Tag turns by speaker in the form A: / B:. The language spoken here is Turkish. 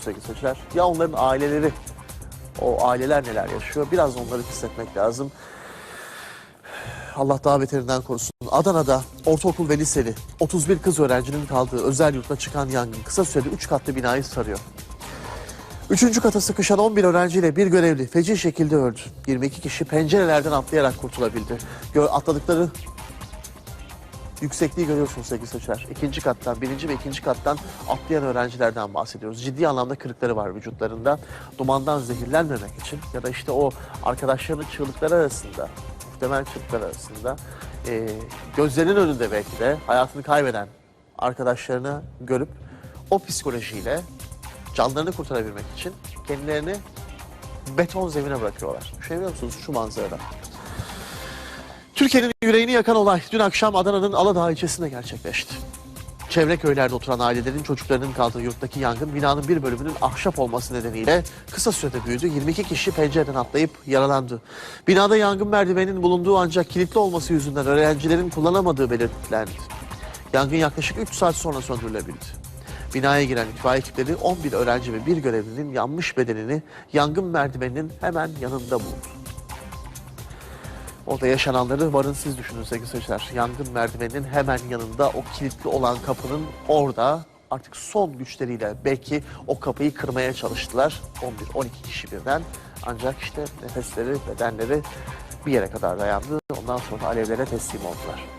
A: sevgili seyirciler. Ya onların aileleri, o aileler neler yaşıyor biraz onları hissetmek lazım. Allah daha beterinden korusun. Adana'da ortaokul ve liseli 31 kız öğrencinin kaldığı özel yurtta çıkan yangın kısa sürede 3 katlı binayı sarıyor. Üçüncü kata sıkışan 11 öğrenciyle bir görevli feci şekilde öldü. 22 kişi pencerelerden atlayarak kurtulabildi. Atladıkları yüksekliği görüyorsunuz sevgili seyirciler. İkinci kattan, birinci ve ikinci kattan atlayan öğrencilerden bahsediyoruz. Ciddi anlamda kırıkları var vücutlarında. Dumandan zehirlenmemek için ya da işte o arkadaşlarının çığlıkları arasında, muhtemel çığlıklar arasında e, gözlerinin önünde belki de hayatını kaybeden arkadaşlarını görüp o psikolojiyle canlarını kurtarabilmek için kendilerini beton zemine bırakıyorlar. Düşünebiliyor musunuz şu manzarada? Türkiye'nin yüreğini yakan olay dün akşam Adana'nın Aladağ ilçesinde gerçekleşti. Çevre köylerde oturan ailelerin çocuklarının kaldığı yurttaki yangın binanın bir bölümünün ahşap olması nedeniyle kısa sürede büyüdü. 22 kişi pencereden atlayıp yaralandı. Binada yangın merdiveninin bulunduğu ancak kilitli olması yüzünden öğrencilerin kullanamadığı belirtilendi. Yangın yaklaşık 3 saat sonra söndürülebildi. Binaya giren itfaiye ekipleri 11 öğrenci ve bir görevlinin yanmış bedenini yangın merdiveninin hemen yanında buldu. Orada yaşananları varın siz düşünün sevgili seyirciler. Yangın merdiveninin hemen yanında o kilitli olan kapının orada artık son güçleriyle belki o kapıyı kırmaya çalıştılar. 11-12 kişi birden. Ancak işte nefesleri, bedenleri bir yere kadar dayandı. Ondan sonra alevlere teslim oldular.